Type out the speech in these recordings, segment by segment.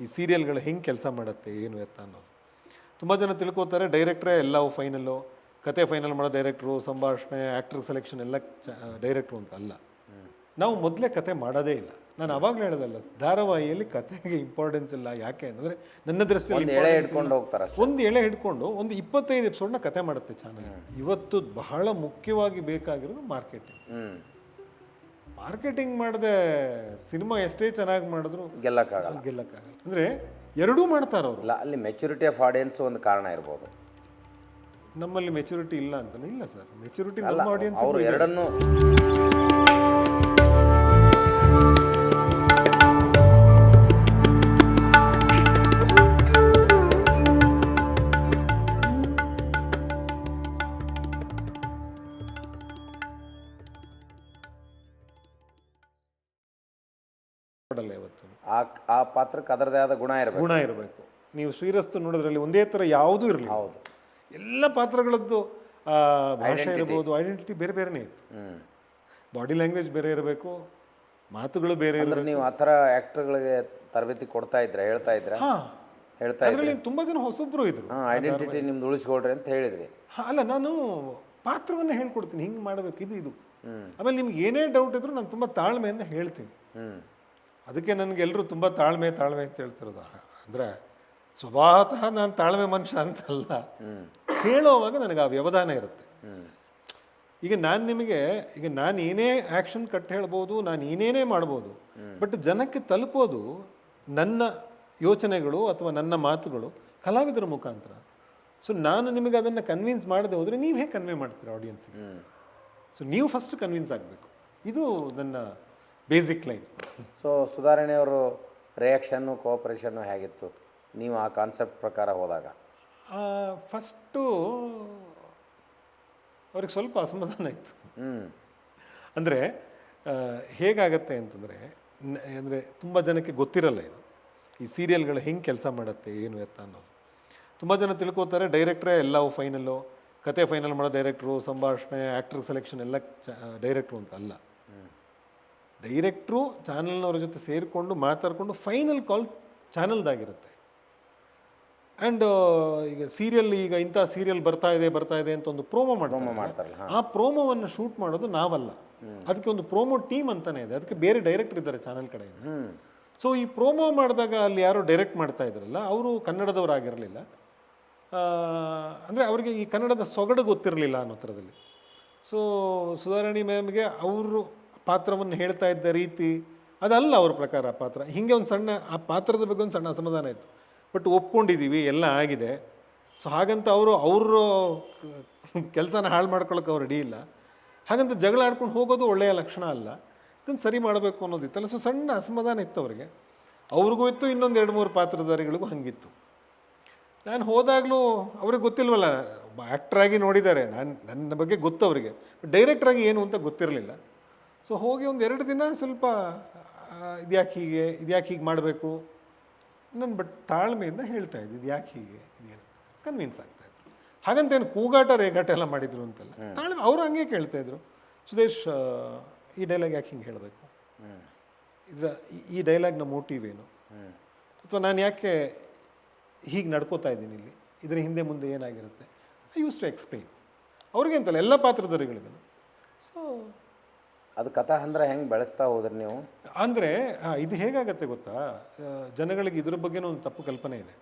ಈ ಸೀರಿಯಲ್ಗಳು ಹೆಂಗೆ ಕೆಲಸ ಮಾಡುತ್ತೆ ಏನು ಎತ್ತ ಅನ್ನೋದು. ತುಂಬ ಜನ ತಿಳ್ಕೊತಾರೆ ಡೈರೆಕ್ಟ್ರೇ ಎಲ್ಲವೂ ಫೈನಲ್ಲು ಕತೆ ಫೈನಲ್ ಮಾಡೋ ಡೈರೆಕ್ಟ್ರು ಸಂಭಾಷಣೆ ಆ್ಯಕ್ಟ್ರ್ ಸೆಲೆಕ್ಷನ್ ಎಲ್ಲ ಚ ಡೈರೆಕ್ಟ್ರು ಅಂತ ಅಲ್ಲ. ನಾವು ಮೊದಲೇ ಕತೆ ಮಾಡೋದೇ ಇಲ್ಲ. ನಾನು ಅವಾಗಲೇ ಹೇಳೋದಲ್ಲ ಧಾರಾವಾಹಿಯಲ್ಲಿ ಕತೆಗೆ ಇಂಪಾರ್ಟೆನ್ಸ್ ಇಲ್ಲ ಯಾಕೆ ಅಂತಂದರೆ ನನ್ನ ದೃಷ್ಟಿಯಲ್ಲಿ ಒಂದು ಎಳೆ ಹಿಡ್ಕೊಂಡು ಹೋಗ್ತಾರೆ ಒಂದು ಎಳೆ ಹಿಡ್ಕೊಂಡು ಒಂದು ಇಪ್ಪತ್ತೈದು ಎಪಿಸೋಡ್ನ ಕತೆ ಮಾಡುತ್ತೆ ಚಾನಲ್. ಇವತ್ತು ಬಹಳ ಮುಖ್ಯವಾಗಿ ಬೇಕಾಗಿರೋದು ಮಾರ್ಕೆಟಿಂಗ್ ಮಾರ್ಕೆಟಿಂಗ್ ಮಾಡದೆ ಸಿನಿಮಾ ಎಷ್ಟೇ ಚೆನ್ನಾಗಿ ಮಾಡಿದ್ರು ಗೆಲ್ಲಕ್ಕಾಗಲ್ಲ. ಗೆಲ್ಲಕ್ಕಾಗಲ್ಲ. ಅಂದರೆ ಎರಡೂ ಮಾಡ್ತಾರೆ ಅವರು. ಅಲ್ಲಿ ಮೆಚುರಿಟಿ ಆಫ್ ಆಡಿಯನ್ಸ್ ಒಂದು ಕಾರಣ ಇರ್ಬೋದು. ನಮ್ಮಲ್ಲಿ ಮೆಚುರಿಟಿ ಇಲ್ಲ ಅಂತ ಇಲ್ಲ ಸರ್. ಮೆಚುರಿಟಿ ನಮ್ಮ ಆಡಿಯನ್ಸ್ ಅವರು ಎರಡನ್ನು ಮಾಡಲ್ಲ ಇವತ್ತು. ಆ ಆ ಪಾತ್ರಕ್ಕೆ ಅದರದೇ ಆದ ಗುಣ ಇರಬೇಕು. ಗುಣ ಇರಬೇಕು. ನೀವು ಶ್ರೀರಸ್ತು ನೋಡೋದ್ರಲ್ಲಿ ಒಂದೇ ಥರ ಯಾವುದೂ ಇರಲಿ ಹೌದು. ಎಲ್ಲ ಪಾತ್ರಗಳದ್ದು ಆ, ಭಾಷೆ ಇರ್ಬೋದು ಐಡೆಂಟಿಟಿ ಬೇರೆ ಬೇರೆನೇ ಇತ್ತು. ಬಾಡಿ ಲ್ಯಾಂಗ್ವೇಜ್ ಬೇರೆ ಇರಬೇಕು ಮಾತುಗಳು ಬೇರೆ ಅಂದ್ರೆ ಇರಬೇಕು. ನೀವು ಆ ಥರ ಆ್ಯಕ್ಟರ್ಗಳಿಗೆ ತರಬೇತಿ ಕೊಡ್ತಾ ಇದ್ರ ಹೇಳ್ತಾ ಇದ್ರ? ಹಾಂ. ಹೇಳ್ತಾ ಇದ್ರೆ? ಅದರಲ್ಲಿ ತುಂಬ ಜನ ಹೊಸಬ್ರು ಇದ್ರು. ಹಾಂ ಐಡೆಂಟಿಟಿ ನಿಮ್ದು ಉಳಿಸ್ಕೊಳ್ರಿ ಅಂತ ಹೇಳಿದ್ರಿ. ಹಾ, ಅಲ್ಲ ನಾನು ಪಾತ್ರವನ್ನ ಹೇಳ್ಕೊಡ್ತೀನಿ. ಹಿಂಗೆ ಮಾಡಬೇಕು ಇದು ಇದು. ಆಮೇಲೆ ನಿಮ್ಗೆ ಏನೇ ಡೌಟ್ ಇದ್ರೂ ನಾನು ತುಂಬ ತಾಳ್ಮೆಯಿಂದ ಹೇಳ್ತೀನಿ. ಹ್ಞೂ ಅದಕ್ಕೆ ನನಗೆಲ್ಲರೂ ತುಂಬ ತಾಳ್ಮೆ ತಾಳ್ಮೆ ಅಂತ ಹೇಳ್ತಿರೋದು ಅಂದರೆ ಸ್ವಭಾವತಃ ನಾನು ತಾಳ್ಮೆ ಮನುಷ್ಯ ಅಂತಲ್ಲ. ಕೇಳೋವಾಗ ನನಗೆ ಆ ವ್ಯವಧಾನ ಇರುತ್ತೆ. ಈಗ ನಾನು ನಿಮಗೆ, ಈಗ ನಾನು ಏನೇ ಆ್ಯಕ್ಷನ್ ಕಟ್ ಹೇಳ್ಬೋದು, ನಾನು ಏನೇನೇ ಮಾಡ್ಬೋದು ಬಟ್ ಜನಕ್ಕೆ ತಲುಪೋದು ನನ್ನ ಯೋಚನೆಗಳು ಅಥವಾ ನನ್ನ ಮಾತುಗಳು ಕಲಾವಿದರ ಮುಖಾಂತರ. ಸೊ ನಾನು ನಿಮಗೆ ಅದನ್ನು ಕನ್ವಿನ್ಸ್ ಮಾಡದೆ ಹೋದರೆ ನೀವು ಹೇಗೆ ಕನ್ವೆ ಮಾಡ್ತೀರಾ ಆಡಿಯನ್ಸಿಗೆ ಸೊ ನೀವು ಫಸ್ಟ್ ಕನ್ವಿನ್ಸ್ ಆಗಬೇಕು. ಇದು ನನ್ನ ಬೇಸಿಕ್ ಲೈನ್ ಸೊ ಸುಧಾರಣೆಯವರು ರಿಯಾಕ್ಷನ್ನು ಕೋಆಪರೇಷನ್ನು ಹೇಗಿತ್ತು? ನೀವು ಆ ಕಾನ್ಸೆಪ್ಟ್ ಪ್ರಕಾರ ಹೋದಾಗ. ಫಸ್ಟು ಅವ್ರಿಗೆ ಸ್ವಲ್ಪ ಅಸಮಾಧಾನ ಇತ್ತು. ಹ್ಞೂ ಅಂದರೆ ಹೇಗಾಗತ್ತೆ ಅಂತಂದರೆ ಅಂದರೆ ತುಂಬ ಜನಕ್ಕೆ ಗೊತ್ತಿರಲ್ಲ ಇದು. ಈ ಸೀರಿಯಲ್ಗಳು ಹೆಂಗೆ ಕೆಲಸ ಮಾಡುತ್ತೆ ಏನು ಎತ್ತ ಅನ್ನೋದು. ತುಂಬ ಜನ ತಿಳ್ಕೊತಾರೆ ಡೈರೆಕ್ಟ್ರೇ ಎಲ್ಲವೂ ಫೈನಲ್ಲು ಕತೆ ಫೈನಲ್ ಮಾಡೋ ಡೈರೆಕ್ಟ್ರು ಸಂಭಾಷಣೆ ಆ್ಯಕ್ಟರ್ ಸೆಲೆಕ್ಷನ್ ಎಲ್ಲ ಚ ಡೈರೆಕ್ಟ್ರು ಅಂತ ಅಲ್ಲ. ಡೈರೆಕ್ಟ್ರು ಚಾನಲ್ನವ್ರ ಜೊತೆ ಸೇರಿಕೊಂಡು ಮಾತಾಡಿಕೊಂಡು ಫೈನಲ್ ಕಾಲ್ ಚಾನಲ್ದಾಗಿರುತ್ತೆ. ಆ್ಯಂಡ್ ಈಗ ಸೀರಿಯಲ್ ಈಗ ಇಂಥ ಸೀರಿಯಲ್ ಬರ್ತಾ ಇದೆ ಬರ್ತಾ ಇದೆ ಅಂತ ಒಂದು ಪ್ರೋಮೋ ಮಾಡ್ತಾರೆ. ಆ ಪ್ರೋಮೋವನ್ನು ಶೂಟ್ ಮಾಡೋದು ನಾವಲ್ಲ. ಅದಕ್ಕೆ ಒಂದು ಪ್ರೋಮೋ ಟೀಮ್ ಅಂತಾನೆ ಇದೆ. ಅದಕ್ಕೆ ಬೇರೆ ಡೈರೆಕ್ಟರ್ ಇದ್ದಾರೆ ಚಾನಲ್ ಕಡೆಯಿಂದ. ಸೊ ಈ ಪ್ರೋಮೋ ಮಾಡಿದಾಗ ಅಲ್ಲಿ ಯಾರೋ ಡೈರೆಕ್ಟ್ ಮಾಡ್ತಾ ಇದ್ರಲ್ಲ ಅವರು ಕನ್ನಡದವರಾಗಿರಲಿಲ್ಲ. ಅಂದರೆ ಅವರಿಗೆ ಈ ಕನ್ನಡದ ಸೊಗಡು ಗೊತ್ತಿರಲಿಲ್ಲ ಅನ್ನೋ ಥರದಲ್ಲಿ. ಸೊ ಸುಧಾರಾಣಿ ಮ್ಯಾಮ್ಗೆ ಅವರು ಪಾತ್ರವನ್ನು ಹೇಳ್ತಾ ಇದ್ದ ರೀತಿ, ಅದಲ್ಲ ಅವ್ರ ಪ್ರಕಾರ ಆ ಪಾತ್ರ. ಹೀಗೆ ಒಂದು ಸಣ್ಣ, ಆ ಪಾತ್ರದ ಬಗ್ಗೆ ಒಂದು ಸಣ್ಣ ಅಸಮಾಧಾನ ಇತ್ತು. ಬಟ್ ಒಪ್ಕೊಂಡಿದ್ದೀವಿ ಎಲ್ಲ ಆಗಿದೆ. ಸೊ ಹಾಗಂತ ಅವರು ಅವರು ಕೆಲಸನ ಹಾಳು ಮಾಡ್ಕೊಳ್ಳೋಕೆ ಅವ್ರು ರೆಡಿ ಇಲ್ಲ. ಹಾಗಂತ ಜಗಳ ಆಡ್ಕೊಂಡು ಹೋಗೋದು ಒಳ್ಳೆಯ ಲಕ್ಷಣ ಅಲ್ಲ. ಇದನ್ನು ಸರಿ ಮಾಡಬೇಕು ಅನ್ನೋದಿತ್ತಲ್ಲ. ಸೊ ಸಣ್ಣ ಅಸಮಾಧಾನ ಇತ್ತು ಅವರಿಗೆ. ಅವ್ರಿಗೂ ಇತ್ತು, ಇನ್ನೊಂದು ಎರಡು ಮೂರು ಪಾತ್ರಧಾರಿಗಳಿಗೂ ಹಂಗಿತ್ತು. ನಾನು ಹೋದಾಗಲೂ ಅವ್ರಿಗೆ ಗೊತ್ತಿಲ್ವಲ್ಲ ಆ್ಯಕ್ಟ್ರಾಗಿ ನೋಡಿದ್ದಾರೆ. ನಾನು, ನನ್ನ ಬಗ್ಗೆ ಗೊತ್ತು ಅವರಿಗೆ. ಡೈರೆಕ್ಟ್ರಾಗಿ ಏನು ಅಂತ ಗೊತ್ತಿರಲಿಲ್ಲ. ಸೊ ಹೋಗಿ ಒಂದು ಎರಡು ದಿನ ಸ್ವಲ್ಪ ಇದ್ಯಾಕೆ ಹೀಗೆ ಇದ್ಯಾಕೆ ಹೀಗೆ ಮಾಡಬೇಕು? ನಾನು ಬಟ್ ತಾಳ್ಮೆಯಿಂದ ಹೇಳ್ತಾ ಇದ್ದೆ ಇದು ಯಾಕೆ ಹೀಗೆ ಇದೇನು? ಕನ್ವಿನ್ಸ್ ಆಗ್ತಾ ಇದ್ರು. ಹಾಗಂತೇನು ಕೂಗಾಟ ರೇಗಾಟ ಎಲ್ಲ ಮಾಡಿದ್ರು ಅಂತಲ್ಲ. ತಾಳ್ಮೆ ಅವರು ಹಂಗೆ ಕೇಳ್ತಾ ಇದ್ರು. ಸುದೇಶ್ ಈ ಡೈಲಾಗ್ ಯಾಕೆ ಹಿಂಗೆ ಹೇಳಬೇಕು? ಇದರ ಈ ಡೈಲಾಗ್ನ ಮೋಟಿವ್ ಏನು? ಅಥವಾ ನಾನು ಯಾಕೆ ಹೀಗೆ ನಡ್ಕೋತಾ ಇದ್ದೀನಿ ಇಲ್ಲಿ? ಇದರ ಹಿಂದೆ ಮುಂದೆ ಏನಾಗಿರುತ್ತೆ? ಐ ಯೂಸ್ ಟು ಎಕ್ಸ್ಪ್ಲೈನ್ ಅವ್ರಿಗೆ ಅಂತಲ್ಲ ಎಲ್ಲ ಪಾತ್ರಧಾರಿಗಳಿಗೂ ಸೊ ಅದು ಕಥಾ ಅಂದ್ರೆ ಹೆಂಗೆ ಬೆಳೆಸ್ತಾ ಹೋದ್ರಿ ನೀವು? ಅಂದರೆ ಇದು ಹೇಗಾಗತ್ತೆ ಗೊತ್ತಾ? ಜನಗಳಿಗೆ ಇದ್ರ ಬಗ್ಗೆನೂ ಒಂದು ತಪ್ಪು ಕಲ್ಪನೆ ಇದೆ.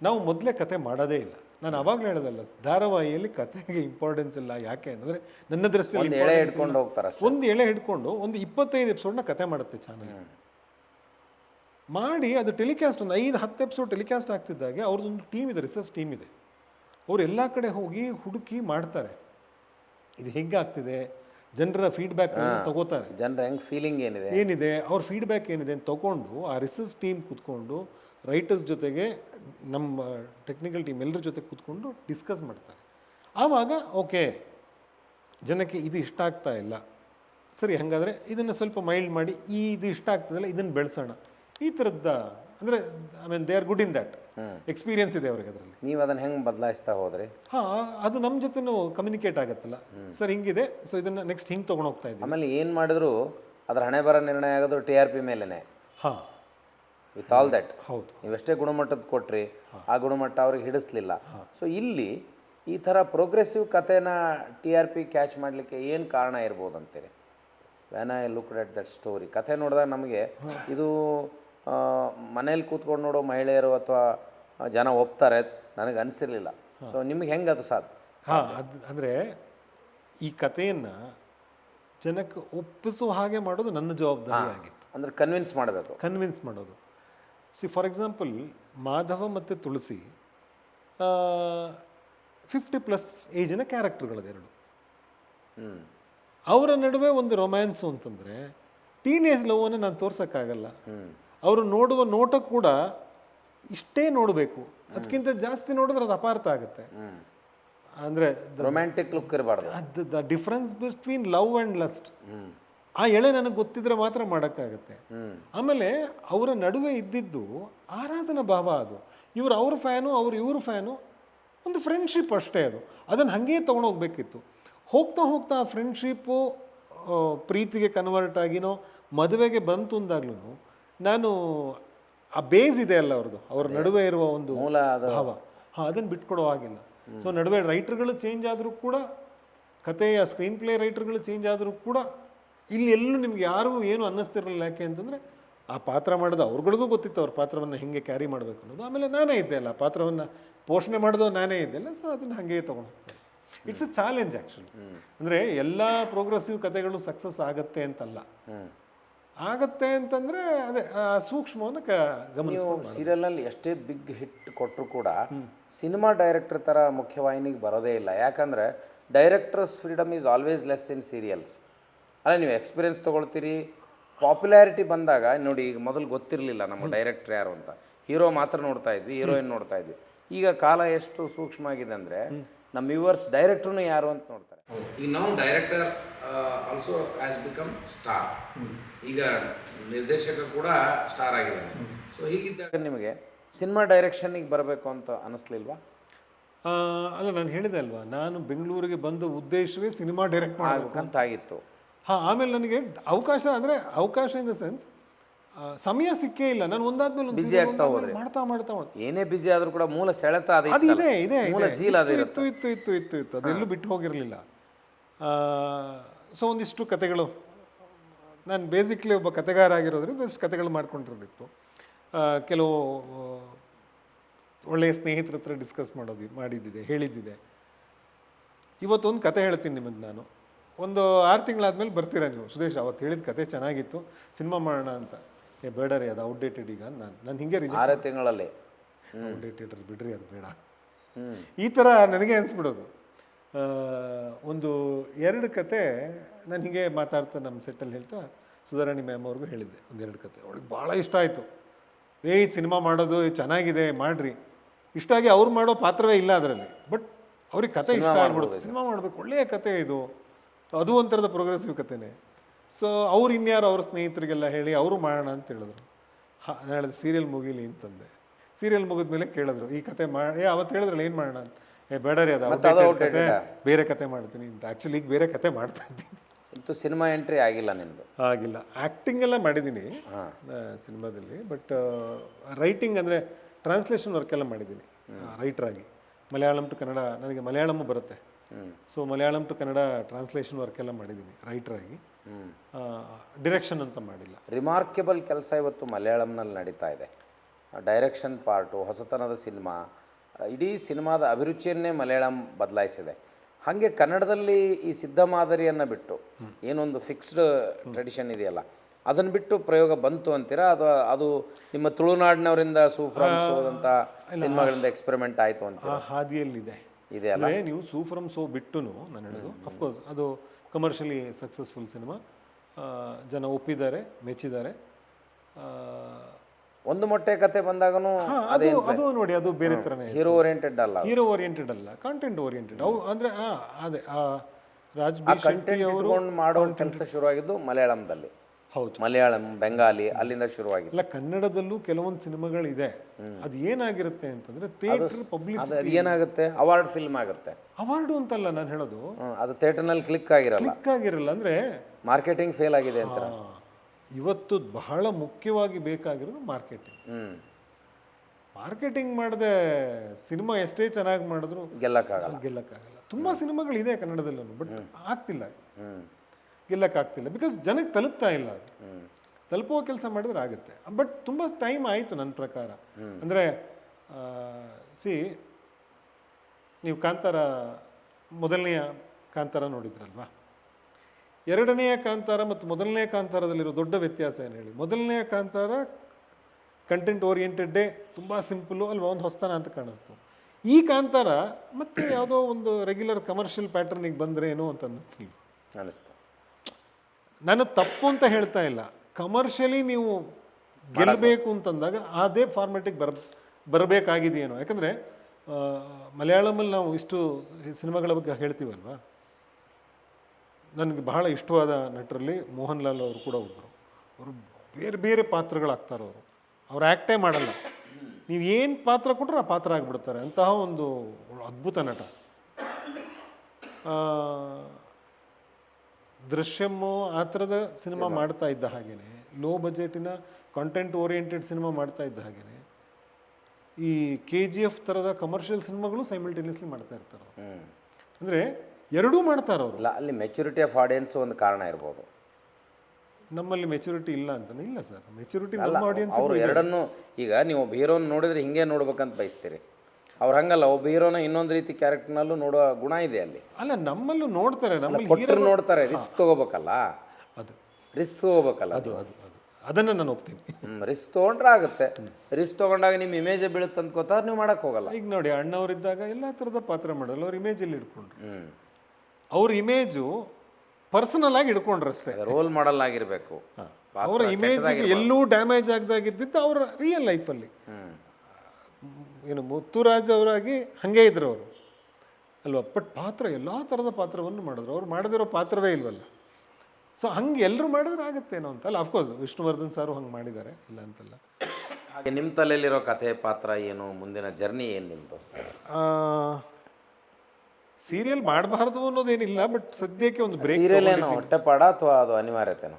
ನಾವು ಮೊದಲೇ ಕತೆ ಮಾಡೋದೇ ಇಲ್ಲ. ನಾನು ಅವಾಗಲೇ ಹೇಳೋದಲ್ಲ ಧಾರಾವಾಹಿಯಲ್ಲಿ ಕತೆಗೆ ಇಂಪಾರ್ಟೆನ್ಸ್ ಇಲ್ಲ. ಯಾಕೆ ಅಂದರೆ ನನ್ನ ದೃಷ್ಟಿಯಲ್ಲಿ ಒಂದು ಎಳೆ ಹಿಡ್ಕೊಂಡು ಹೋಗ್ತಾರೆ ಒಂದು ಎಳೆ ಹಿಡ್ಕೊಂಡು ಒಂದು ಇಪ್ಪತ್ತೈದು ಎಪಿಸೋಡ್ನ ಕತೆ ಮಾಡುತ್ತೆ ಚಾನಲ್. ಮಾಡಿ ಅದು ಟೆಲಿಕಾಸ್ಟ್ ಒಂದು ಐದು ಹತ್ತು ಎಪಿಸೋಡ್ ಟೆಲಿಕಾಸ್ಟ್ ಆಗ್ತಿದ್ದಾಗೆ ಅವ್ರದ್ದೊಂದು ಟೀಮ್ ಇದೆ ರಿಸರ್ಚ್ ಟೀಮ್ ಇದೆ. ಅವರು ಎಲ್ಲ ಕಡೆ ಹೋಗಿ ಹುಡುಕಿ ಮಾಡ್ತಾರೆ. ಇದು ಹೆಂಗಾಗ್ತಿದೆ? ಜನರ ಫೀಡ್ಬ್ಯಾಕ್ ತಗೋತಾರೆ. ಜನರ ಹೆಂಗೆ ಫೀಲಿಂಗ್ ಏನಿದೆ? ಏನಿದೆ? ಅವ್ರ ಫೀಡ್ಬ್ಯಾಕ್ ಏನಿದೆ ಅಂತ ತಗೊಂಡು ಆ ರಿಸರ್ಚ್ ಟೀಮ್ ಕೂತ್ಕೊಂಡು ರೈಟರ್ಸ್ ಜೊತೆಗೆ ನಮ್ಮ ಟೆಕ್ನಿಕಲ್ ಟೀಮ್ ಎಲ್ಲರ ಜೊತೆ ಕೂತ್ಕೊಂಡು ಡಿಸ್ಕಸ್ ಮಾಡ್ತಾರೆ. ಆವಾಗ ಓಕೆ ಜನಕ್ಕೆ ಇದು ಇಷ್ಟ ಆಗ್ತಾ ಇಲ್ಲ. ಸರಿ ಹಾಗಾದರೆ ಇದನ್ನು ಸ್ವಲ್ಪ ಮೈಲ್ಡ್ ಮಾಡಿ ಈ ಇದು ಇಷ್ಟ ಆಗ್ತದಲ್ಲ ಇದನ್ನು ಬೆಳೆಸೋಣ. ಈ ಥರದ್ದ ಅಂದರೆ I mean they are good in that experience ಇದೆ ಅವ್ರಿಗೆ ಅದರಲ್ಲಿ. ನೀವು ಅದನ್ನು ಹೆಂಗೆ ಬದಲಾಯಿಸ್ತಾ ಹೋದ್ರಿ? ಹಾಂ ಅದು ನಮ್ಮ ಜೊತೆನೂ ಕಮ್ಯುನಿಕೇಟ್ ಆಗುತ್ತಲ್ಲ. ಸರ್ ಹಿಂಗಿದೆ. ಸೊ ಇದನ್ನು ನೆಕ್ಸ್ಟ್ ಹಿಂಗೆ ತೊಗೊಂಡು ಹೋಗ್ತಾ ಇದ್ದೀವಿ. ಆಮೇಲೆ ಏನು ಮಾಡಿದ್ರು ಅದರ ಹಣೆ ಬರೋ ನಿರ್ಣಯ ಆಗೋದು ಟಿ ಆರ್ ಪಿ ಮೇಲೇ ಹಾಂ. ವಿತ್ ಆಲ್ ದಟ್ ಹೌದು. ನೀವೆಷ್ಟೇ ಗುಣಮಟ್ಟದ ಕೊಟ್ರಿ ಆ ಗುಣಮಟ್ಟ ಅವ್ರಿಗೆ ಹಿಡಿಸ್ಲಿಲ್ಲ. ಸೊ ಇಲ್ಲಿ ಈ ಥರ ಪ್ರೋಗ್ರೆಸಿವ್ ಕಥೆನ ಟಿ ಆರ್ ಪಿ ಕ್ಯಾಚ್ ಮಾಡಲಿಕ್ಕೆ ಏನು ಕಾರಣ ಇರ್ಬೋದು ಅಂತೀರಿ when I look at that story ಕಥೆ ನೋಡಿದಾಗ ನಮಗೆ ಇದು ಮನೇಲಿ ಕೂತ್ಕೊಂಡು ನೋಡೋ ಮಹಿಳೆಯರು ಅಥವಾ ಜನ ಒಪ್ತಾರೆ ನನಗೆ ಅನಿಸಿರ್ಲಿಲ್ಲ. ಸೊ ನಿಮ್ಗೆ ಹೆಂಗೆ ಅದು ಸಾಧ್ಯ? ಹಾಂ ಅದು ಅಂದರೆ ಈ ಕಥೆಯನ್ನು ಜನಕ್ಕೆ ಒಪ್ಪಿಸುವ ಹಾಗೆ ಮಾಡೋದು ನನ್ನ ಜವಾಬ್ದಾರಿ ಆಗಿತ್ತು. ಅಂದರೆ ಕನ್ವಿನ್ಸ್ ಮಾಡಬೇಕು. ಕನ್ವಿನ್ಸ್ ಮಾಡೋದು. ಸಿ ಫಾರ್ ಎಕ್ಸಾಂಪಲ್ ಮಾಧವ ಮತ್ತು ತುಳಸಿ ಫಿಫ್ಟಿ ಪ್ಲಸ್ ಏಜಿನ ಕ್ಯಾರೆಕ್ಟರ್ಗಳದೆರಡು ಅವರ ನಡುವೆ ಒಂದು ರೊಮ್ಯಾನ್ಸು ಅಂತಂದರೆ ಟೀನೇಜ್ ಲವನ್ನು ನಾನು ತೋರ್ಸೋಕ್ಕಾಗಲ್ಲ. ಅವರು ನೋಡುವ ನೋಟ ಕೂಡ ಇಷ್ಟೇ ನೋಡಬೇಕು. ಅದಕ್ಕಿಂತ ಜಾಸ್ತಿ ನೋಡಿದ್ರೆ ಅದು ಅಪಾರ್ಥ ಆಗುತ್ತೆ. ಅಂದರೆ ರೊಮ್ಯಾಂಟಿಕ್ ಲುಕ್ ಇರಬಾರ್ದು. ಅದು the difference between love and lust ಆ ಎಳೆ ನನಗೆ ಗೊತ್ತಿದ್ರೆ ಮಾತ್ರ ಮಾಡೋಕ್ಕಾಗತ್ತೆ. ಆಮೇಲೆ ಅವರ ನಡುವೆ ಇದ್ದಿದ್ದು ಆರಾಧನಾ ಭಾವ ಅದು. ಇವ್ರು ಅವ್ರ ಫ್ಯಾನು ಅವ್ರು ಇವ್ರ ಫ್ಯಾನು ಒಂದು ಫ್ರೆಂಡ್ಶಿಪ್ ಅಷ್ಟೇ ಅದು. ಅದನ್ನು ಹಾಗೇ ತೊಗೊಂಡೋಗ್ಬೇಕಿತ್ತು. ಹೋಗ್ತಾ ಹೋಗ್ತಾ ಆ ಫ್ರೆಂಡ್ಶಿಪ್ಪು ಪ್ರೀತಿಗೆ ಕನ್ವರ್ಟ್ ಆಗಿನೋ ಮದುವೆಗೆ ಬಂತು ಅಂದಾಗ್ಲೂ ನಾನು ಆ ಬೇಸ್ ಇದೆ ಅಲ್ಲ ಅವ್ರದ್ದು ಅವ್ರ ನಡುವೆ ಇರುವ ಒಂದು ಮೂಲ ಭಾವ. ಹಾಂ ಅದನ್ನು ಬಿಟ್ಕೊಡೋ ಹಾಗಿಲ್ಲ. ಸೊ ನಡುವೆ ರೈಟರ್ಗಳು ಚೇಂಜ್ ಆದರೂ ಕೂಡ ಕಥೆಯ ಸ್ಕ್ರೀನ್ ಪ್ಲೇ ರೈಟರ್ಗಳು ಚೇಂಜ್ ಆದರೂ ಕೂಡ ಇಲ್ಲಿ ಎಲ್ಲೂ ನಿಮ್ಗೆ ಯಾರಿಗೂ ಏನು ಅನ್ನಿಸ್ತಿರಲಿಲ್ಲ ಯಾಕೆ ಅಂತಂದರೆ ಆ ಪಾತ್ರ ಮಾಡಿದ ಅವ್ರಗಳಿಗೂ ಗೊತ್ತಿತ್ತು ಅವ್ರ ಪಾತ್ರವನ್ನು ಹೇಗೆ ಕ್ಯಾರಿ ಮಾಡಬೇಕು ಅನ್ನೋದು. ಆಮೇಲೆ ನಾನೇ ಇದ್ದೆ ಅಲ್ಲ ಪಾತ್ರವನ್ನು ಪೋಷಣೆ ಮಾಡಿದೋ ನಾನೇ ಇದ್ದೆಲ್ಲ ಸೊ ಅದನ್ನು ಹಾಗೆ ತೊಗೊಂಡು ಇಟ್ಸ್ ಅ ಚಾಲೆಂಜ್ ಆ್ಯಕ್ಚುಲಿ ಅಂದರೆ ಎಲ್ಲ ಪ್ರೋಗ್ರೆಸಿವ್ ಕಥೆಗಳು ಸಕ್ಸಸ್ ಆಗುತ್ತೆ ಅಂತಲ್ಲ. ಆಗತ್ತೆ ಅಂತಂದ್ರೆ ಅದೇ ಆ ಸೂಕ್ಷ್ಮವನ್ನು ಕ ಗಮನಿಸ್ಕೊಂಡು ಅಲ್ಲಿ ಸೀರಿಯಲ್ನಲ್ಲಿ ಎಷ್ಟೇ ಬಿಗ್ ಹಿಟ್ ಕೊಟ್ಟರು ಕೂಡ ಸಿನಿಮಾ ಡೈರೆಕ್ಟರ್ ಥರ ಮುಖ್ಯವಾಹಿನಿಗೆ ಬರೋದೇ ಇಲ್ಲ. ಯಾಕಂದ್ರೆ directors freedom is always less in serials. ಅಲ್ಲ ನೀವು ಎಕ್ಸ್ಪೀರಿಯನ್ಸ್ ತೊಗೊಳ್ತೀರಿ. ಪಾಪ್ಯುಲಾರಿಟಿ ಬಂದಾಗ ನೋಡಿ ಈಗ ಮೊದಲು ಗೊತ್ತಿರಲಿಲ್ಲ ನಮ್ಮ ಡೈರೆಕ್ಟರ್ ಯಾರು ಅಂತ. ಹೀರೋ ಮಾತ್ರ ನೋಡ್ತಾ ಇದ್ವಿ ಹೀರೋಯಿನ್ ನೋಡ್ತಾ ಇದ್ವಿ. ಈಗ ಕಾಲ ಎಷ್ಟು ಸೂಕ್ಷ್ಮ ಆಗಿದೆ ಅಂದರೆ ನಮ್ಮ ವ್ಯೂವರ್ಸ್ ಡೈರೆಕ್ಟ್ರೂ ಯಾರು ಅಂತ ನೋಡ್ತಾರೆ. ಈಗ ನಾವು director also as become star ಈಗ ನಿರ್ದೇಶಕ ಕೂಡ ಸ್ಟಾರ್ ಆಗಿದ್ದಾನೆ. ಸೊ ಹೀಗಿದ್ದಾಗ ನಿಮಗೆ ಸಿನಿಮಾ ಡೈರೆಕ್ಷನ್ನಿಗೆ ಬರಬೇಕು ಅಂತ ಅನಿಸ್ಲಿಲ್ವಾ? ಅಲ್ಲ ನಾನು ಹೇಳಿದೆ ಅಲ್ವಾ? ನಾನು ಬೆಂಗಳೂರಿಗೆ ಬಂದ ಉದ್ದೇಶವೇ ಸಿನಿಮಾ ಡೈರೆಕ್ಟ್ ಮಾಡಬೇಕು ಅಂತ. ಆಗಿತ್ತು ಹಾಂ ಆಮೇಲೆ ನನಗೆ ಅವಕಾಶ ಅಂದರೆ ಅವಕಾಶ ಇನ್ ದ ಸೆನ್ಸ್ ಸಮಯ ಸಿಕ್ಕೇ ಇಲ್ಲ. ನಾನು ಒಂದಾದ್ಮೇಲೆ ಒಂದು serial ಆಗ್ತಾ ಒಂದಾದ್ಮೇಲೆ ಮಾಡ್ತಾ ಮಾಡ್ತಾ ಮಾಡ್ತಾ. ಏನೇ ಬಿಸಿ ಆದ್ರೂ ಕೂಡ ಮೂಲ ಸೆಳೆತ ಅದು ಅದು ಇದೆ ಇದೆ ಮೂಲ ಇದೆ. ಜೀಲ ಅದು ಇತ್ತು ಇತ್ತು ಇತ್ತು ಇತ್ತು ಇತ್ತು. ಅದೆಲ್ಲೂ ಬಿಟ್ಟು ಹೋಗಿರಲಿಲ್ಲ. ಸೊ ಒಂದಿಷ್ಟು ಕತೆಗಳು. ನಾನು ಬೇಸಿಕ್ಲಿ ಒಬ್ಬ ಕತೆಗಾರ ಆಗಿರೋದ್ರಿಂದ ಒಂದಿಷ್ಟು ಕತೆಗಳು ಮಾಡ್ಕೊಂಡಿರೋದಿತ್ತು ಆ, ಕೆಲವು ಆ, ಒಳ್ಳೆಯ ಸ್ನೇಹಿತರ ಹತ್ರ ಡಿಸ್ಕಸ್ ಮಾಡೋದು ಮಾಡಿದ್ದಿದೆ ಹೇಳಿದ್ದಿದೆ. ಇವತ್ತೊಂದು ಕತೆ ಹೇಳ್ತೀನಿ ನಿಮಗೆ ನಾನು. ಒಂದು ಆರು ತಿಂಗಳಾದ್ಮೇಲೆ ಬರ್ತೀರಾ ನೀವು? ಸುದೇಶ್ ಅವತ್ತು ಹೇಳಿದ ಕತೆ ಚೆನ್ನಾಗಿತ್ತು. ಸಿನಿಮಾ ಮಾಡೋಣ ಅಂತ. ಏ ಬೇಡ ರೀ ಅದು ಔಟ್ಡೇಟೆಡ್ ಈಗ. ನಾನು ನಾನು ಹಿಂಗೆ ಆರೇ ತಿಂಗಳಲ್ಲಿ. ಔಟ್ಡೇಟೆಡ್ ಬಿಡ್ರಿ ಅದು ಬೇಡ. ಈ ಥರ ನನಗೆ ಅನಿಸ್ಬಿಡೋದು. ಒಂದು ಎರಡು ಕತೆ ನಾನು ಹಿಂಗೆ ಮಾತಾಡ್ತಾ ನಮ್ಮ ಸೆಟ್ಟಲ್ಲಿ ಹೇಳ್ತಾ ಸುಧಾರಾಣಿ ಮ್ಯಾಮ್ ಅವ್ರಿಗೂ ಹೇಳಿದ್ದೆ ಒಂದೆರಡು ಕತೆ. ಅವಳಿಗೆ ಭಾಳ ಇಷ್ಟ ಆಯಿತು. ಏ ಈ ಸಿನಿಮಾ ಮಾಡೋದು ಚೆನ್ನಾಗಿದೆ ಮಾಡ್ರಿ. ಇಷ್ಟ ಆಗಿ ಅವ್ರು ಮಾಡೋ ಪಾತ್ರವೇ ಇಲ್ಲ ಅದರಲ್ಲಿ. ಬಟ್ ಅವ್ರಿಗೆ ಕತೆ ಇಷ್ಟ ಆಗ್ಬಿಡುತ್ತೆ. ಸಿನಿಮಾ ಮಾಡಬೇಕು. ಒಳ್ಳೆಯ ಕತೆ ಇದು. ಅದು ಒಂಥರದ ಪ್ರೋಗ್ರೆಸಿವ್ ಕತೆನೇ. ಸೊ ಅವ್ರು ಇನ್ಯಾರು ಅವ್ರ ಸ್ನೇಹಿತರಿಗೆಲ್ಲ ಹೇಳಿ ಅವರು ಮಾಡೋಣ ಅಂತ ಹೇಳಿದ್ರು. ಹಾಂ ನಾನು ಹೇಳಿದೆ ಸೀರಿಯಲ್ ಮುಗೀಲಿ ಅಂತಂದೆ. ಸೀರಿಯಲ್ ಮುಗಿದ ಮೇಲೆ ಕೇಳಿದ್ರು ಈ ಕತೆ ಮಾಡಿ ಏ ಅವತ್ತು ಹೇಳಿದ್ರಲ್ಲ ಏನು ಮಾಡೋಣ? ಅಂತ ಏ ಬೇಡ ರೀ ಅದು ಕತೆ ಬೇರೆ ಕತೆ ಮಾಡ್ತೀನಿ ಅಂತ. ಆ್ಯಕ್ಚುಲಿ ಈಗ ಬೇರೆ ಕತೆ ಮಾಡ್ತಾ ಇದ್ದೀನಿ. ಇಂತು ಸಿನಿಮಾ ಎಂಟ್ರಿ ಆಗಿಲ್ಲ ನಿಮ್ಮದು ಆಗಿಲ್ಲ. ಆ್ಯಕ್ಟಿಂಗ್ ಎಲ್ಲ ಮಾಡಿದ್ದೀನಿ ಹಾಂ. ಸಿನಿಮಾದಲ್ಲಿ. ಬಟ್ ರೈಟಿಂಗ್ ಅಂದರೆ ಟ್ರಾನ್ಸ್ಲೇಷನ್ ವರ್ಕ್ ಎಲ್ಲ ಮಾಡಿದ್ದೀನಿ ರೈಟ್ರಾಗಿ ಮಲಯಾಳಂ ಟು ಕನ್ನಡ ನನಗೆ ಮಲಯಾಳಮು ಬರುತ್ತೆ. So Malayalam to Kannada translation work ಎಲ್ಲ ಮಾಡಿದ್ದೀನಿ ರೈಟ್ರಾಗಿ ಡಿರೆಕ್ಷನ್ ಅಂತ ಮಾಡಿಲ್ಲ. ರಿಮಾರ್ಕೆಬಲ್ ಕೆಲಸ ಇವತ್ತು ಮಲಯಾಳಂನಲ್ಲಿ ನಡೀತಾ ಇದೆ. ಡೈರೆಕ್ಷನ್ ಪಾರ್ಟು ಹೊಸತನದ ಸಿನಿಮಾ ಇಡೀ ಸಿನಿಮಾದ ಅಭಿರುಚಿಯನ್ನೇ ಮಲಯಾಳಂ ಬದಲಾಯಿಸಿದೆ. ಹಾಗೆ ಕನ್ನಡದಲ್ಲಿ ಈ ಸಿದ್ಧ ಮಾದರಿಯನ್ನು ಬಿಟ್ಟು ಏನೊಂದು ಫಿಕ್ಸ್ಡ್ ಟ್ರೆಡಿಷನ್ ಇದೆಯಲ್ಲ ಅದನ್ನು ಬಿಟ್ಟು ಪ್ರಯೋಗ ಬಂತು ಅಂತೀರಾ? ಅಥವಾ ಅದು ನಿಮ್ಮ ತುಳುನಾಡಿನವರಿಂದ ಸೂಪರ್ ಅಂತ ಸಿನಿಮಾಗಳಿಂದ ಎಕ್ಸ್ಪೆರಿಮೆಂಟ್ ಆಯಿತು ಅಂತ ಹಾದಿಯಲ್ಲಿದೆ. ಇದೆ ಅಲ್ಲ ನೀವು ಸೂಫ್ರಮ್ ಸೋ ಬಿಟ್ಟು ನಾನು ಹೇಳೋದು ಅಫ್ಕೋರ್ಸ್ ಅದು ಕಮರ್ಷಿಯಲಿ ಸಕ್ಸಸ್ಫುಲ್ ಸಿನಿಮಾ ಜನ ಒಪ್ಪಿದ್ದಾರೆ ಮೆಚ್ಚಿದ್ದಾರೆ. ಒಂದು ಮೊಟ್ಟೆ ಕತೆ ಬಂದಾಗನು ಅದು ಅದು ನೋಡಿ ಅದು ಬೇರೆ ಥರನೇ ಹೀರೋ ಓರಿಯೆಂಟೆಡ್ ಅಲ್ಲ ಹೀರೋ ಓರಿಯೆಂಟೆಡ್ ಅಲ್ಲ ಕಾಂಟೆಂಟ್ ಓರಿಯೆಂಟೆಡ್ ಅವು ಅಂದರೆ ಅದೇ ಆ ರಾಜ್ ಕಂಟೆಂಟ್ ಅವರು ಮಾಡೋ ಕೆಲಸ ಶುರುವಾಗಿದ್ದು ಮಲಯಾಳಂದಲ್ಲಿ. ಹೌದು. ಮಲಯಾಳಂ ಬೆಂಗಾಲಿ ಅಲ್ಲಿಂದ ಶುರುವಾಗಿದೆ. ಇಲ್ಲ ಕನ್ನಡದಲ್ಲೂ ಕೆಲವೊಂದು ಸಿನಿಮಾಗಳಿದೆ. ಅದು ಏನಾಗಿರುತ್ತೆ ಅಂತಂದ್ರೆ ಥಿಯೇಟರ್ ಅದು ಏನಾಗುತ್ತೆ? ಅವಾರ್ಡ್ ಫಿಲ್ಮ್ ಆಗುತ್ತೆ. ಅವಾರ್ಡು ಅಂತಲ್ಲ ನಾನು ಹೇಳೋದು. ಅದು ಥಿಯೇಟರ್ನಲ್ಲಿ ಕ್ಲಿಕ್ ಆಗಿರಲ್ಲ. ಕ್ಲಿಕ್ ಆಗಿರಲ್ಲ ಅಂದ್ರೆ ಮಾರ್ಕೆಟಿಂಗ್ ಫೇಲ್ ಆಗಿದೆ ಅಂತ. ಇವತ್ತು ಬಹಳ ಮುಖ್ಯವಾಗಿ ಬೇಕಾಗಿರೋದು ಮಾರ್ಕೆಟಿಂಗ್. ಮಾರ್ಕೆಟಿಂಗ್ ಮಾಡದೆ ಸಿನಿಮಾ ಎಷ್ಟೇ ಚೆನ್ನಾಗಿ ಮಾಡಿದ್ರು ಗೆಲ್ಲಕ್ಕಾಗಲ್ಲ. ಗೆಲ್ಲಕ್ಕಾಗಲ್ಲ. ತುಂಬಾ ಸಿನಿಮಾಗಳಿದೆ ಕನ್ನಡದಲ್ಲೂ ಬಟ್ ಆಗ್ತಿಲ್ಲ. ಗೆಲ್ಲಕ್ಕಾಗ್ತಿಲ್ಲ ಬಿಕಾಸ್ ಜನಕ್ಕೆ ತಲುಪ್ತಾ ಇಲ್ಲ ಅದು. ತಲುಪುವ ಕೆಲಸ ಮಾಡಿದ್ರೆ ಆಗುತ್ತೆ. ಬಟ್ ತುಂಬ ಟೈಮ್ ಆಯಿತು ನನ್ನ ಪ್ರಕಾರ. ಅಂದರೆ ಸಿ ನೀವು ಕಾಂತಾರ, ಮೊದಲನೆಯ ಕಾಂತಾರ ನೋಡಿದ್ರಲ್ವಾ? ಎರಡನೆಯ ಕಾಂತಾರ ಮತ್ತು ಮೊದಲನೆಯ ಕಾಂತಾರದಲ್ಲಿರೋ ದೊಡ್ಡ ವ್ಯತ್ಯಾಸ ಏನು ಹೇಳಿ? ಮೊದಲನೆಯ ಕಾಂತಾರ ಕಂಟೆಂಟ್ ಓರಿಯೆಂಟೆಡ್ಡೇ ತುಂಬ ಸಿಂಪಲ್ಲು ಅಲ್ವಾ? ಒಂದು ಹೊಸ್ತನ ಅಂತ ಕಾಣಿಸ್ತು. ಈ ಕಾಂತಾರ ಮತ್ತೆ ಯಾವುದೋ ಒಂದು ರೆಗ್ಯುಲರ್ ಕಮರ್ಷಿಯಲ್ ಪ್ಯಾಟರ್ನಿಗೆ ಬಂದರೆ ಏನು ಅಂತ ಅನ್ನಿಸ್ತು ಅನಿಸ್ತು ನಾನು ತಪ್ಪು ಅಂತ ಹೇಳ್ತಾ ಇಲ್ಲ. ಕಮರ್ಷಿಯಲಿ ನೀವು ಗೆಲ್ಲಬೇಕು ಅಂತಂದಾಗ ಅದೇ ಫಾರ್ಮೆಟಿಗೆ ಬರ, ಬರಬೇಕಾಗಿದೆಯೇನೋ. ಯಾಕಂದರೆ ಮಲಯಾಳಮಲ್ಲಿ ನಾವು ಇಷ್ಟು ಸಿನಿಮಾಗಳ ಬಗ್ಗೆ ಹೇಳ್ತೀವಲ್ವಾ? ನನಗೆ ಬಹಳ ಇಷ್ಟವಾದ ನಟರಲ್ಲಿ ಮೋಹನ್ ಲಾಲ್ ಅವರು ಕೂಡ ಒಬ್ಬರು ಅವರು ಬೇರೆ ಬೇರೆ ಪಾತ್ರಗಳಾಗ್ತಾರೆ ಅವರು. ಅವ್ರು ಆ್ಯಕ್ಟೇ ಮಾಡಲ್ಲ. ನೀವು ಏನು ಪಾತ್ರ ಕೊಟ್ಟರೆ ಆ ಪಾತ್ರ ಆಗಿಬಿಡ್ತಾರೆ. ಅಂತಹ ಒಂದು ಅದ್ಭುತ ನಟ. ದೃಶ್ಯಮ್ಮು ಆ ಥರದ ಸಿನಿಮಾ ಮಾಡ್ತಾ ಇದ್ದ ಹಾಗೇನೆ. ಲೋ ಬಜೆಟಿನ ಕಂಟೆಂಟ್ ಓರಿಯೆಂಟೆಡ್ ಸಿನಿಮಾ ಮಾಡ್ತಾ ಇದ್ದ ಹಾಗೇನೆ. ಈ ಕೆ ಜಿ ಎಫ್ ಥರದ ಕಮರ್ಷಿಯಲ್ ಸಿನಿಮಾಗಳು ಸೈಮಲ್ಟೇನಿಯಸ್ಲಿ ಮಾಡ್ತಾ ಇರ್ತಾರೆ ಅಂದರೆ ಎರಡೂ ಮಾಡ್ತಾರೆ ಅವರು ಅಲ್ಲಿ ಮೆಚುರಿಟಿ ಆಫ್ ಆಡಿಯನ್ಸ್ ಒಂದು ಕಾರಣ ಇರ್ಬೋದು. ನಮ್ಮಲ್ಲಿ ಮೆಚುರಿಟಿ ಇಲ್ಲ ಅಂತ ಇಲ್ಲ ಸರ್. ಮೆಚುರಿಟಿ ನಮ್ಮ ಆಡಿಯನ್ಸ್ ಅವರು ಎರಡನ್ನೂ ಈಗ ನೀವು ಹೀರೋನ ನೋಡಿದ್ರೆ ಹಿಂಗೆ ನೋಡ್ಬೇಕಂತ ಬಯಸ್ತೀರಿ. ಅವ್ರು ಹಂಗಲ್ಲ ಒಬ್ಬ ಹೀರೋನ ಇನ್ನೊಂದು ರೀತಿ ಕ್ಯಾರೆಕ್ಟರ್ನಲ್ಲೂ ನೋಡೋ ಗುಣ ಇದೆ ಅಲ್ಲಿ. ಅಲ್ಲ ನಮ್ಮಲ್ಲೂ ನೋಡ್ತಾರೆ ನಮ್ಮಲ್ಲಿ ಕೊಟ್ಟರು ನೋಡ್ತಾರೆ ರಿಸ್ಕ್ ತಗೋಬೇಕಲ್ಲ? ಅದು. ರಿಸ್ಕ್ ತಗೋಬೇಕಲ್ಲ ಅದು ಅದು ಅದು. ಅದನ್ನು ನಾನು ಒಪ್ತೀನಿ. ರಿಸ್ಕ್ ತೊಗೊಂಡ್ರೆ ಆಗುತ್ತೆ. ರಿಸ್ಕ್ ತೊಗೊಂಡಾಗ ನಿಮ್ಮ ಇಮೇಜ್ ಬೀಳುತ್ತೆ ಅಂತ ಗೊತ್ತಾದ್ರೆ ನೀವು ಮಾಡಕ್ಕೆ ಹೋಗಲ್ಲ. ಈಗ ನೋಡಿ ಅಣ್ಣವರಿದ್ದಾಗ ಎಲ್ಲ ಥರದ ಪಾತ್ರ ಮಾಡಲ್ಲ ಅವ್ರ ಇಮೇಜಲ್ಲಿ ಇಟ್ಕೊಂಡ್ರು ಹ್ಞೂ ಅವ್ರ ಇಮೇಜು ಪರ್ಸನಲ್ ಆಗಿ ಇಟ್ಕೊಂಡ್ರು ಅಷ್ಟೇ. ರೋಲ್ ಮಾಡಲ್ ಆಗಿರಬೇಕು. ಅವರ ಇಮೇಜ್ ಎಲ್ಲೂ ಡ್ಯಾಮೇಜ್ ಆಗದಾಗಿದ್ದಿದ್ದು ಅವರ ರಿಯಲ್ ಲೈಫಲ್ಲಿ ಏನು ಮುತ್ತುರಾಜ್ ಅವರಾಗಿ ಹಾಗೇ ಇದ್ರು ಅವರು. ಅಲ್ವಾ? ಬಟ್ ಪಾತ್ರ ಎಲ್ಲ ಥರದ ಪಾತ್ರವನ್ನು ಮಾಡಿದ್ರು. ಅವ್ರು ಮಾಡದಿರೋ ಪಾತ್ರವೇ ಇಲ್ವಲ್ಲ. ಸೊ ಹಂಗೆ ಎಲ್ಲರೂ ಮಾಡಿದ್ರೆ ಆಗುತ್ತೆ ಏನೋ ಅಂತಲ್ಲ ಅಫ್ಕೋರ್ಸ್ ವಿಷ್ಣುವರ್ಧನ್ ಸಾರು ಹಂಗೆ ಮಾಡಿದ್ದಾರೆ ಇಲ್ಲ ಅಂತಲ್ಲ. ಹಾಗೆ ನಿಮ್ಮ ತಲೆಯಲ್ಲಿರೋ ಕಥೆ ಪಾತ್ರ ಏನು ಮುಂದಿನ ಜರ್ನಿ ಏನು ನಿಮ್ಮದು ಸೀರಿಯಲ್ ಮಾಡಬಾರ್ದು ಅನ್ನೋದೇನಿಲ್ಲ ಬಟ್ ಸದ್ಯಕ್ಕೆ ಒಂದು ಬ್ರೇಕ್ ಸೀರಿಯಲ್ ಏನೋ ಹೊಟ್ಟೆಪಾಡ ಅಥವಾ ಅದು ಅನಿವಾರ್ಯತೆನೋ?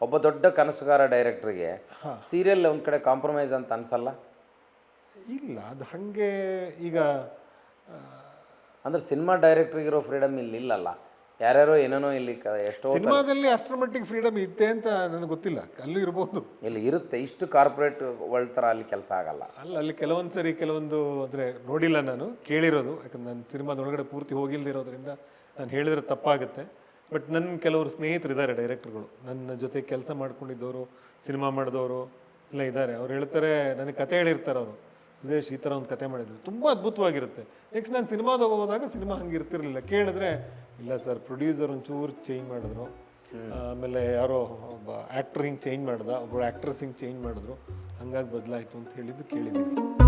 ಒಬ್ಬ ದೊಡ್ಡ ಕನಸುಗಾರ ಡೈರೆಕ್ಟ್ರಿಗೆ ಸೀರಿಯಲ್ ಒಂದು ಕಡೆ ಕಾಂಪ್ರಮೈಸ್ ಅಂತ ಅನ್ಸಲ್ಲ? ಇಲ್ಲ ಅದು ಹಾಗೆ ಈಗ ಅಂದ್ರೆ ಸಿನಿಮಾ ಡೈರೆಕ್ಟ್ರಿಗಿರೋ ಫ್ರೀಡಮ್ ಇಲ್ಲಿ ಇಲ್ಲಲ್ಲ. ಯಾರ್ಯಾರೋ ಏನೇನೋ ಇಲ್ಲಿ ಕ ಎಷ್ಟೋ ಸಿನಿಮಾದಲ್ಲಿ ಅಷ್ಟರ ಮಟ್ಟಿಗೆ ಫ್ರೀಡಮ್ ಇತ್ತೆ ಅಂತ ನನಗೆ ಗೊತ್ತಿಲ್ಲ. ಅಲ್ಲೂ ಇರ್ಬೋದು. ಇಲ್ಲಿ ಇರುತ್ತೆ ಇಷ್ಟು ಕಾರ್ಪೊರೇಟ್ ವರ್ಲ್ಡ್ ಥರ ಅಲ್ಲಿ ಕೆಲಸ ಆಗಲ್ಲ. ಅಲ್ಲ ಅಲ್ಲಿ ಕೆಲವೊಂದು ಸರಿ ಕೆಲವೊಂದು ಅಂದರೆ ನೋಡಿಲ್ಲ ನಾನು ಕೇಳಿರೋದು. ಯಾಕಂದ್ರೆ ನಾನು ಸಿನಿಮಾದೊಳಗಡೆ ಪೂರ್ತಿ ಹೋಗಿಲ್ದಿರೋದ್ರಿಂದ ನಾನು ಹೇಳಿದ್ರೆ ತಪ್ಪಾಗುತ್ತೆ. ಬಟ್ ನನ್ನ ಕೆಲವರು ಸ್ನೇಹಿತರು ಇದ್ದಾರೆ ಡೈರೆಕ್ಟರ್ಗಳು. ನನ್ನ ಜೊತೆ ಕೆಲಸ ಮಾಡ್ಕೊಂಡಿದ್ದವರು ಸಿನಿಮಾ ಮಾಡಿದವರು ಎಲ್ಲ ಇದ್ದಾರೆ ಅವ್ರು ಹೇಳ್ತಾರೆ ನನಗೆ ಕತೆ ಹೇಳಿರ್ತಾರೆ ಅವರು. ವಿದೇಶ್ ಈ ಥರ ಒಂದು ಕತೆ ಮಾಡಿದ್ರು. ತುಂಬ ಅದ್ಭುತವಾಗಿರುತ್ತೆ. ನೆಕ್ಸ್ಟ್ ನಾನು ಸಿನಿಮಾದಾಗ ಹೋದಾಗ ಸಿನಿಮಾ ಹಂಗೆ ಇರ್ತಿರ್ಲಿಲ್ಲ. ಕೇಳಿದ್ರೆ ಇಲ್ಲ ಸರ್ ಪ್ರೊಡ್ಯೂಸರ್ ಒಂಚೂರು ಚೇಂಜ್ ಮಾಡಿದ್ರು. ಆಮೇಲೆ ಯಾರೋ ಒಬ್ಬ ಆ್ಯಕ್ಟರ್ ಹಿಂಗೆ ಚೇಂಜ್ ಮಾಡ್ದ ಒಬ್ಬರು ಆ್ಯಕ್ಟ್ರೆಸ್ ಹಿಂಗೆ ಚೇಂಜ್ ಮಾಡಿದ್ರು. ಹಂಗಾಗಿ ಬದಲಾಯಿತು ಅಂತ ಹೇಳಿದ್ದು ಕೇಳಿದ್ದೀನಿ.